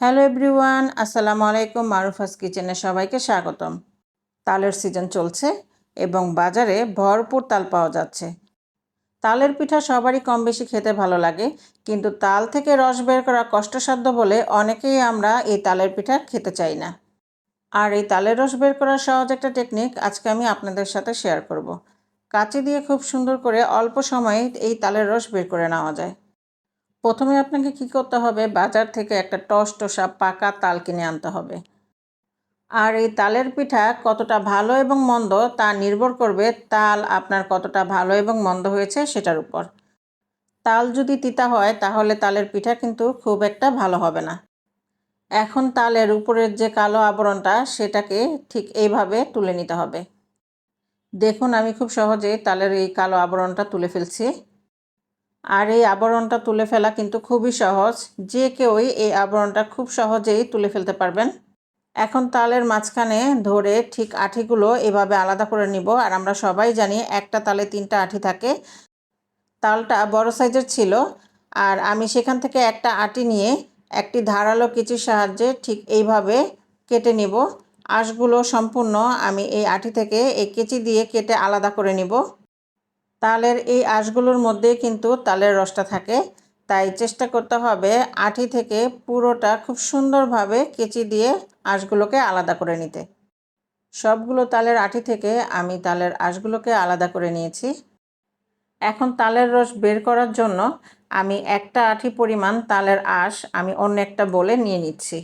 Hello everyone, আসসালামু আলাইকুম মারুফাস কিচেনে সবাইকে স্বাগতম। তালের সিজন চলছে এবং বাজারে ভরপুর তাল পাওয়া যাচ্ছে। তালের পিঠা সবারই কম বেশি খেতে ভালো লাগে, কিন্তু তাল থেকে রস বের করা কষ্টসাধ্য বলে অনেকেই আমরা এই তালের পিঠা খেতে চাই না। আর এই তালের রস বের করার সহজ একটা টেকনিক আজকে আমি আপনাদের সাথে শেয়ার করব। কাঁচি দিয়ে খুব সুন্দর করে অল্প সময়ে এই তালের রস বের করে নেওয়া যায়। প্রথমে আপনাকে কি করতে হবে? বাজার থেকে একটা টস টসা পাকা তাল কিনে আনতে হবে। আর এই তালের পিঠা কতটা ভালো এবং মন্দ তা নির্ভর করবে তাল আপনার কতটা ভালো এবং মন্দ হয়েছে সেটার উপর। তাল যদি তিতা হয় তাহলে তালের পিঠা কিন্তু খুব একটা ভালো হবে না। এখন তালের উপরের যে কালো আবরণটা সেটাকে ঠিক এইভাবে তুলে নিতে হবে। দেখুন আমি খুব সহজে তালের এই কালো আবরণটা তুলে ফেলছি। আর এই আবরণটা তুলে ফেলা কিন্তু খুবই সহজ। যে কেউই এই আবরণটা খুব সহজেই তুলে ফেলতে পারবেন। এখন তালের মাঝখানে ধরে ঠিক আঠিগুলো এভাবে আলাদা করে নিব আর আমরা সবাই জানি একটা তালে তিনটা আঠি থাকে। তালটা বড় সাইজের ছিল আর আমি সেখান থেকে একটা আটি নিয়ে একটি ধারালো কিছুর সাহায্যে ঠিক এইভাবে কেটে নিব। আঁশগুলো সম্পূর্ণ আমি এই আটি থেকে এই কেচি দিয়ে কেটে আলাদা করে নিব। তালের এই আঁশগুলোর মধ্যে কিন্তু তালের রসটা থাকে। তাই চেষ্টা করতে হবে আঠি থেকে পুরোটা খুব সুন্দরভাবে কেচি দিয়ে আঁশগুলোকে আলাদা করে নিতে। সবগুলো তালের আঠি থেকে আমি তালের আঁশগুলোকে আলাদা করে নিয়েছি। এখন তালের রস বের করার জন্য আমি একটা আঠি পরিমাণ তালের আঁশ আমি অন্য একটা বলে নিয়ে নিচ্ছি।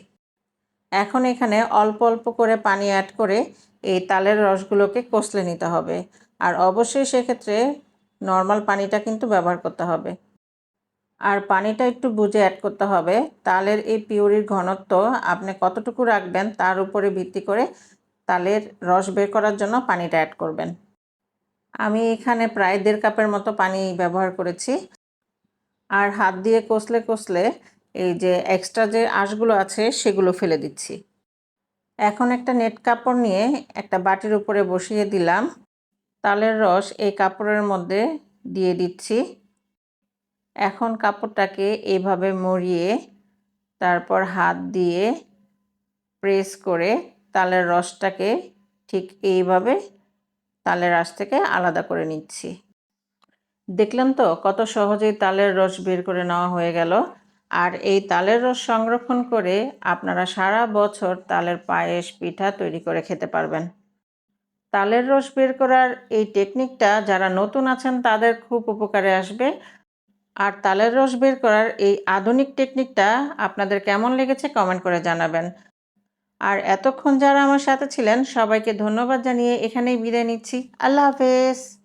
এখন এখানে অল্প অল্প করে পানি অ্যাড করে এই তালের রসগুলোকে কষলে নিতে হবে। আর অবশ্যই সেক্ষেত্রে নর্মাল পানিটা কিন্তু ব্যবহার করতে হবে। আর পানিটা একটু বুঝে অ্যাড করতে হবে। তালের এই পিউরির ঘনত্ব আপনি কতটুকু রাখবেন তার উপরে ভিত্তি করে তালের রস বের করার জন্য পানিটা অ্যাড করবেন। আমি এখানে প্রায় দেড় কাপের মতো পানি ব্যবহার করেছি। আর হাত দিয়ে কষলে কষলে এই যে এক্সট্রা যে আঁশগুলো আছে সেগুলো ফেলে দিচ্ছি। এখন একটা নেট কাপড় নিয়ে একটা বাটির উপরে বসিয়ে দিলাম। তালের রস এই কাপড়ের মধ্যে দিয়ে দিচ্ছি। এখন কাপড়টাকে এইভাবে মরিয়ে তারপর হাত দিয়ে প্রেস করে তালের রসটাকে ঠিক এইভাবে তালের রস থেকে আলাদা করে নিচ্ছি। দেখলেন তো কত সহজেই তালের রস বের করে নেওয়া হয়ে গেল। আর এই তালের রস সংরক্ষণ করে আপনারা সারা বছর তালের পায়েস, পিঠা তৈরি করে খেতে পারবেন। তালের রস বের করার এই টেকনিকটা যারা নতুন আছেন তাদের খুব উপকারে আসবে। আর তালের রস বের করার এই আধুনিক টেকনিকটা আপনাদের কেমন লেগেছে কমেন্ট করে জানাবেন। আর এতক্ষণ যারা আমার সাথে ছিলেন সবাইকে ধন্যবাদ জানিয়ে এখানেই বিদায় নিচ্ছি। আল্লাহ হাফেজ।